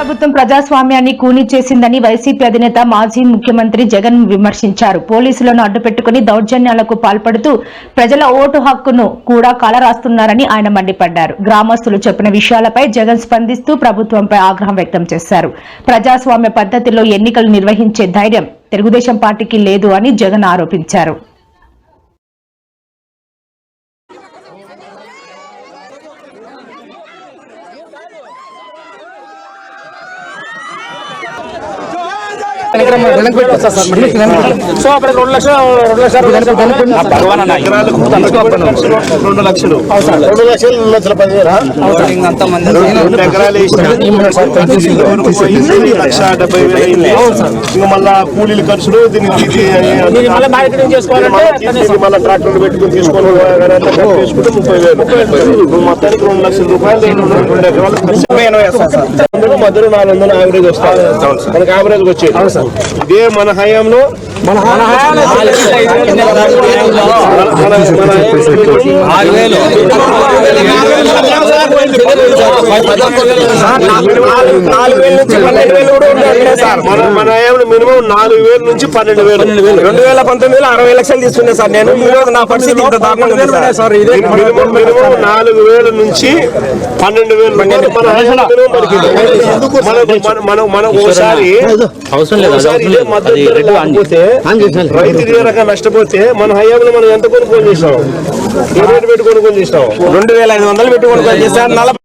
ప్రభుత్వం ప్రజాస్వామ్యాన్ని కూనీ చేసిందని వైసీపీ అధినేత మాజీ ముఖ్యమంత్రి జగన్ విమర్శించారు. పోలీసులను అడ్డుపెట్టుకుని దౌర్జన్యాలకు పాల్పడుతూ ప్రజల ఓటు హక్కును కూడా కాలరాస్తున్నారని ఆయన మండిపడ్డారు. గ్రామస్తులు చెప్పిన విషయాలపై జగన్ స్పందిస్తూ ప్రభుత్వంపై ఆగ్రహం వ్యక్తం చేశారు. ప్రజాస్వామ్య పద్ధతిలో ఎన్నికలు నిర్వహించే ధైర్యం తెలుగుదేశం పార్టీకి లేదు అని జగన్ ఆరోపించారు. సో అక్కడ రెండు లక్షలు రెండు లక్షలు రెండు లక్షలు రెండు లక్షలు రెండు లక్షల పదివేల ఎకరాలు లక్ష డెబ్బై వేలు అయింది ఇంకా మళ్ళా కూలీల ఖర్చులు దీనికి మళ్ళీ ట్రాక్టర్ పెట్టుకుని తీసుకొని ముప్పై వేలు మొత్తానికి రెండు లక్షల రూపాయలు రెండు ఎకరాలు ఖర్చు మధ్యలో నాలుగు వందలు యావరేజ్ వస్తాయి మనకి యావరేజ్ వచ్చేది ఇదే మన హయాంలో మన హయాంలో నాలుగు వేల నుంచి పన్నెండు వేలు కూడా సార్. మన మినిమం నాలుగు వేల నుంచి పన్నెండు వేలు. రెండు వేల పంతొమ్మిదిలో అరవై లక్షలు తీసుకున్నా సార్. నేను ఈ రోజు నా పరిస్థితి ఇంత దారుణంగా ఉంది సార్. మినిమం మినిమం నాలుగు వేల నుంచి పన్నెండు వేలు. మన ఒకసారి రైతు రకంగా నష్టపోతే మన హయాంలో మనం ఎంత కొనుగోలు చేసినాం? ఏ రేటు పెట్టి కొనుగోలు చేసినాం? రెండు వేల ఐదు వందలు పెట్టి కొనుగోలు చేశారు. నలభై